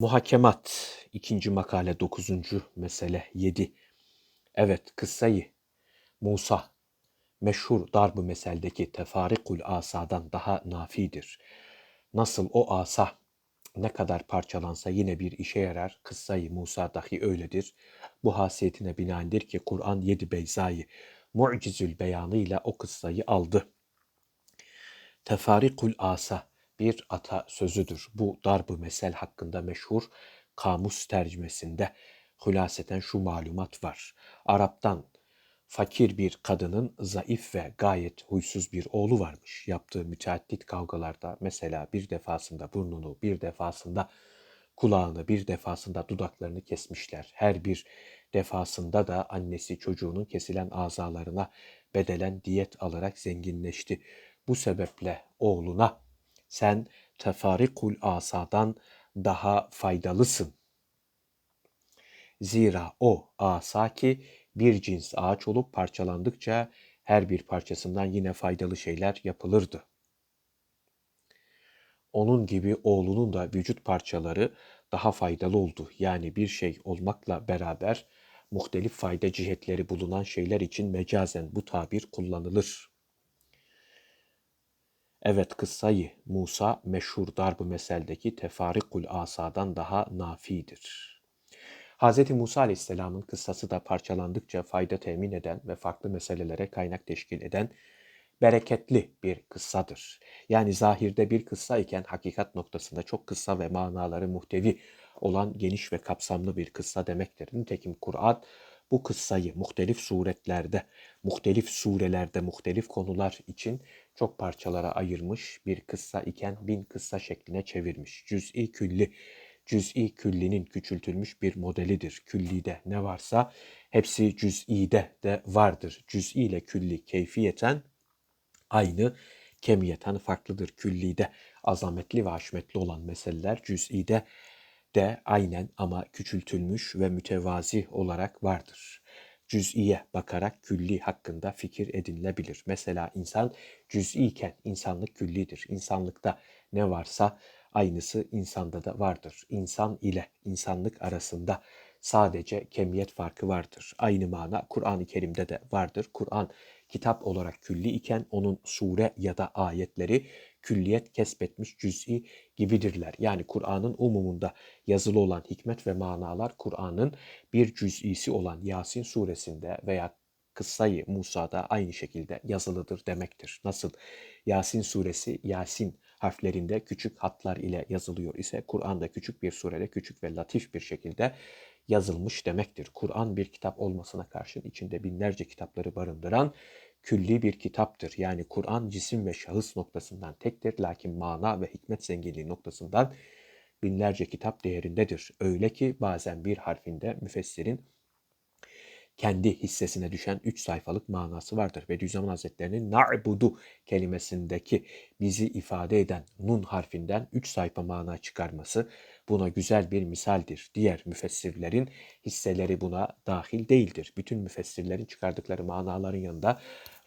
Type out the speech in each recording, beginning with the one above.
Muhakemat ikinci makale dokuzuncu mesele 7. Evet kıssayı Musa meşhur darb-ı meseldeki tefarikul asadan daha nafidir. Nasıl o asa ne kadar parçalansa yine bir işe yarar. Kıssayı Musa dahi öyledir. Bu hasiyetine binaendir ki Kur'an yedi beyzayı mucizül beyanıyla o kıssayı aldı. Tefarikul asa bir ata sözüdür. Bu darb-ı mesel hakkında meşhur kamus tercümesinde hülaseten şu malumat var. Arap'tan fakir bir kadının zayıf ve gayet huysuz bir oğlu varmış. Yaptığı müteaddit kavgalarda mesela bir defasında burnunu, bir defasında kulağını, bir defasında dudaklarını kesmişler. Her bir defasında da annesi çocuğunun kesilen azalarına bedelen diyet alarak zenginleşti. Bu sebeple oğluna sen tefarikul asadan daha faydalısın. Zira o asa ki bir cins ağaç olup parçalandıkça her bir parçasından yine faydalı şeyler yapılırdı. Onun gibi oğlunun da vücut parçaları daha faydalı oldu. Yani bir şey olmakla beraber muhtelif fayda cihetleri bulunan şeyler için mecazen bu tabir kullanılır. Evet kıssayı Musa meşhur darb-ı meseldeki tefarikul asadan daha nafidir. Hz. Musa Aleyhisselam'ın kıssası da parçalandıkça fayda temin eden ve farklı meselelere kaynak teşkil eden bereketli bir kıssadır. Yani zahirde bir kıssa iken hakikat noktasında çok kısa ve manaları muhtevi olan geniş ve kapsamlı bir kıssa demektir. Nitekim Kur'an bu kıssayı muhtelif suretlerde, muhtelif surelerde, muhtelif konular için çok parçalara ayırmış bir kıssa iken bin kıssa şekline çevirmiş. Cüz'i külli, cüz'i küllinin küçültülmüş bir modelidir. Küllide ne varsa hepsi cüz'ide de vardır. Cüz'i ile külli keyfiyeten aynı, kemiyeten farklıdır. Küllide azametli ve haşmetli olan meseleler cüz'ide de aynen ama küçültülmüş ve mütevazi olarak vardır. Cüz'iye bakarak külli hakkında fikir edinilebilir. Mesela insan cüz'i iken insanlık küllidir. İnsanlıkta ne varsa aynısı insanda da vardır. İnsan ile insanlık arasında sadece kemiyet farkı vardır. Aynı mana Kur'an-ı Kerim'de de vardır. Kur'an kitap olarak külli iken onun sure ya da ayetleri külliyet kesbetmiş cüz'i gibidirler. Yani Kur'an'ın umumunda yazılı olan hikmet ve manalar Kur'an'ın bir cüz'isi olan Yasin suresinde veya kıssayı Musa'da aynı şekilde yazılıdır demektir. Nasıl Yasin suresi Yasin harflerinde küçük hatlar ile yazılıyor ise Kur'an'da küçük bir surede küçük ve latif bir şekilde yazılmış demektir. Kur'an bir kitap olmasına karşın içinde binlerce kitapları barındıran külli bir kitaptır. Yani Kur'an cisim ve şahıs noktasından tektir lakin mana ve hikmet zenginliği noktasından binlerce kitap değerindedir. Öyle ki bazen bir harfinde müfessirin kendi hissesine düşen 3 sayfalık manası vardır. Bediüzzaman Hazretleri'nin na'budu kelimesindeki bizi ifade eden nun harfinden 3 sayfa mana çıkarması buna güzel bir misaldir. Diğer müfessirlerin hisseleri buna dahil değildir. Bütün müfessirlerin çıkardıkları manaların yanında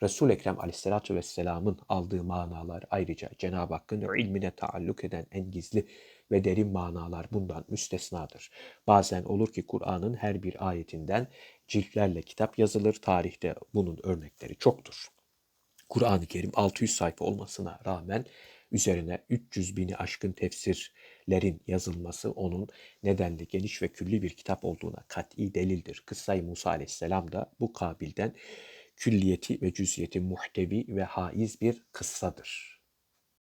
Resul-i Ekrem aleyhissalatü vesselamın aldığı manalar ayrıca Cenab-ı Hakk'ın ilmine taalluk eden en gizli ve derin manalar bundan müstesnadır. Bazen olur ki Kur'an'ın her bir ayetinden ciltlerle kitap yazılır. Tarihte bunun örnekleri çoktur. Kur'an-ı Kerim 600 sayfa olmasına rağmen üzerine 300 bini aşkın tefsirlerin yazılması onun nedenli geniş ve külli bir kitap olduğuna kat'i delildir. Kıssay Musa aleyhisselam da bu kabilden külliyeti ve cüziyeti muhtevi ve haiz bir kıssadır.